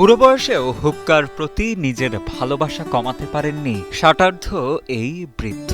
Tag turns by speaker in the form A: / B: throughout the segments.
A: বুড়ো বয়সেও হুক্কার প্রতি নিজের ভালোবাসা কমাতে পারেননি ষাটার্ধ এই বৃদ্ধ।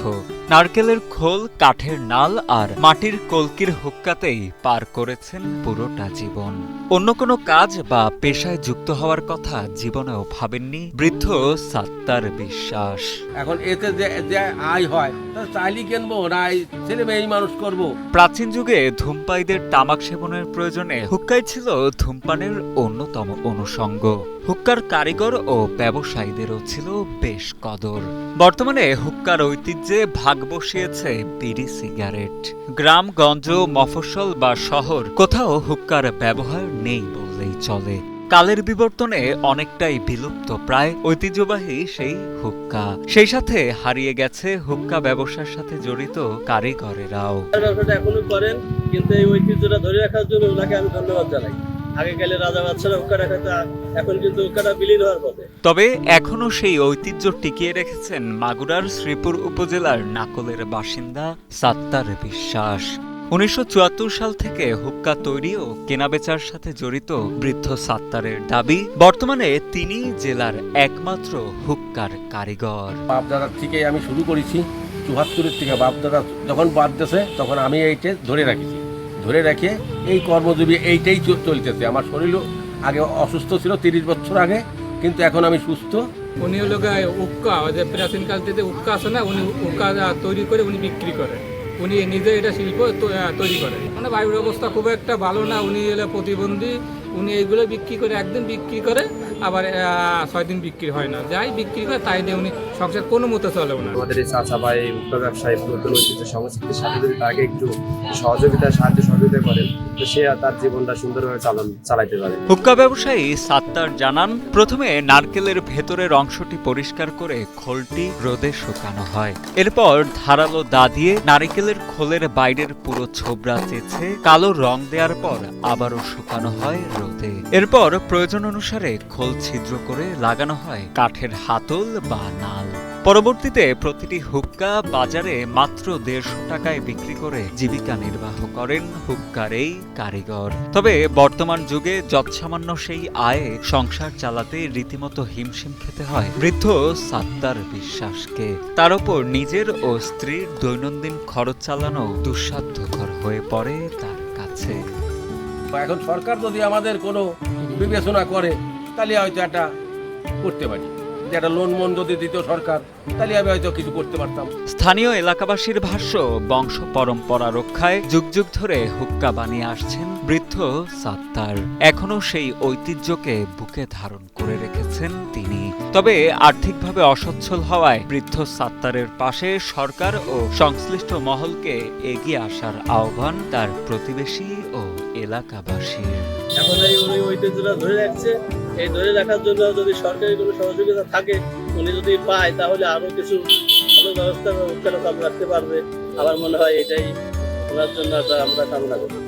A: নারকেলের খোল কাঠের নাল আর মাটির কলকির হুক্কাতেই পার করেছেন পুরোটা জীবন। অন্য কোনো কাজ বা পেশায় যুক্ত হওয়ার কথা জীবনেও ভাবেননি বৃদ্ধ সাত্তার বিশ্বাস।
B: এখন এতে যে আয় হয় চাইলে কিনবো না ছেলে মেয়ে মানুষ করব।
A: প্রাচীন যুগে ধূমপায়ীদের তামাক সেবনের প্রয়োজনে হুক্কাই ছিল ধূমপানের অন্যতম অনুষঙ্গ। হুক্কার কারিগর ও ব্যবসায়ীদেরও ছিল বেশ কদর। বর্তমানে হুক্কার ঐতিহ্যে ভাগ বসিয়েছে বিড়ি সিগারেট। গ্রামগঞ্জ, মফস্বল বা শহর কোথাও হুক্কার ব্যবহার নেই বললেই চলে। কালের বিবর্তনে অনেকটাই বিলুপ্ত, প্রায় ঐতিহ্যবাহী সেই হুক্কা। সেই সাথে হারিয়ে গেছে হুক্কা ব্যবসার সাথে জড়িত কারিগরেরাও।
C: ব্যবসাটা এখনও করেন, কিন্তু এই ঐতিহ্যটা ধরে রাখার জন্য ওনাকে আমি ধন্যবাদ জানাই। আগে গেলে রাজা বাদশারা হুক্কা রাখাতে এখন কিন্তু হুক্কাটা বিলীন হওয়ার পথে।
A: তবে এখনও সেই ঐতিহ্য টিকিয়ে রেখেছেন মাগুরার শ্রীপুর উপজেলার নাকলের বাসিন্দা সাত্তার বিশ্বাস। উনিশশো চুয়াত্তর সাল থেকে হুক্কা তৈরি ও কেনাবেচার সাথে জড়িত বৃদ্ধ সাত্তারের দাবি বর্তমানে তিনি জেলার একমাত্র হুক্কার কারিগর।
B: বাপদাদার থেকে আমি শুরু করেছি চুহাত্তরের থেকে বাপদাদা যখন বাদ দেশে তখন আমি এইটা ধরে রাখেছি। ধরে রেখে এই কর্মজীবী এইটাই চলতেছে। আমার শরীরও আগে অসুস্থ ছিল তিরিশ বছর আগে, কিন্তু এখন আমি সুস্থ।
D: উনি হলো উক্কা যে প্রাচীনকাল থেকে উক্কা আছে না, উনি উক্কা তৈরি করে উনি বিক্রি করে। উনি নিজে এটা শিল্প তৈরি করে। মানে বায়ুর অবস্থা খুব একটা ভালো না, উনি প্রতিবন্ধী। উনি এইগুলো বিক্রি করে একদিন বিক্রি করে আবার ছয় দিন বিক্রি হয় না। যাই বিক্রি করে তাই দিয়ে উনি সংসার কোনো মতো চলে না।
E: আমাদের এই চাচা এই উত্তর ব্যবসায়ী নতুন ঐতিহ্য সংস্কৃতির সাথে যদি তাকে একটু সহযোগিতা সাহায্য সহযোগিতা করেন। তো সে তার জীবনটা সুন্দরভাবে চালান চালাইতে পারে।
A: হুক্কা ব্যবসায়ী সাত্তার জানান প্রথমে নারকেলের ভেতরের অংশটি পরিষ্কার করে খোলটি রোদে শুকানো হয়। এরপর ধারালো দা দিয়ে নারকেলের খোলের বাইরের পুরো ছোবরা চেছে কালো রং দেওয়ার পর আবারও শুকানো হয় রোদে এরপর প্রয়োজন অনুসারে খোল ছিদ্র করে লাগানো হয় কাঠের হাতল বা নাল। পরবর্তীতে প্রতিটি হুক্কা বাজারে মাত্র দেড়শো টাকায় বিক্রি করে জীবিকা নির্বাহ করেন হুক্কার এই কারিগর। তবে বর্তমান যুগে যৎসামান্য সেই আয়ে সংসার চালাতে রীতিমতো হিমশিম খেতে হয় বৃদ্ধ সাত্তার বিশ্বাসকে। তার ওপর নিজের ও স্ত্রীর দৈনন্দিন খরচ চালানো দুঃসাধ্যকর হয়ে পড়ে তার কাছে।
B: এখন সরকার যদি আমাদের কোনো বিবেচনা করে, তাহলে হয়তো একটা করতে পারি। একটা লোন মন যদি দিত সরকার, তাহলে আমি হয়তো কিছু করতে পারতাম।
A: স্থানীয় এলাকাবাসীর ভাষ্য, বংশ পরম্পরা রক্ষায় যুগ যুগ ধরে হুক্কা বানিয়ে আসছেন বৃদ্ধ সাত্তার। এখনও সেই ঐতিহ্যকে বুকে ধারণ করে রেখেছেন তিনি। তবে আর্থিকভাবে অসচ্ছল হওয়ায় বৃদ্ধ সাত্তারের পাশে সরকার ও সংশ্লিষ্ট মহলকে এগিয়ে আসার আহ্বান তার প্রতিবেশী ও এলাকাবাসীর।
C: এখন এই উনি ঐতিহ্যটা ধরে রাখছে। এই ধরে রাখার জন্য যদি সরকারি কোনো সহযোগিতা থাকে, উনি যদি পায়, তাহলে আরও কিছু ভালো ব্যবস্থা হুক্কাটা চালু রাখতে পারবে। আমার মনে হয় এটাই ওনার জন্য আমরা কামনা করি।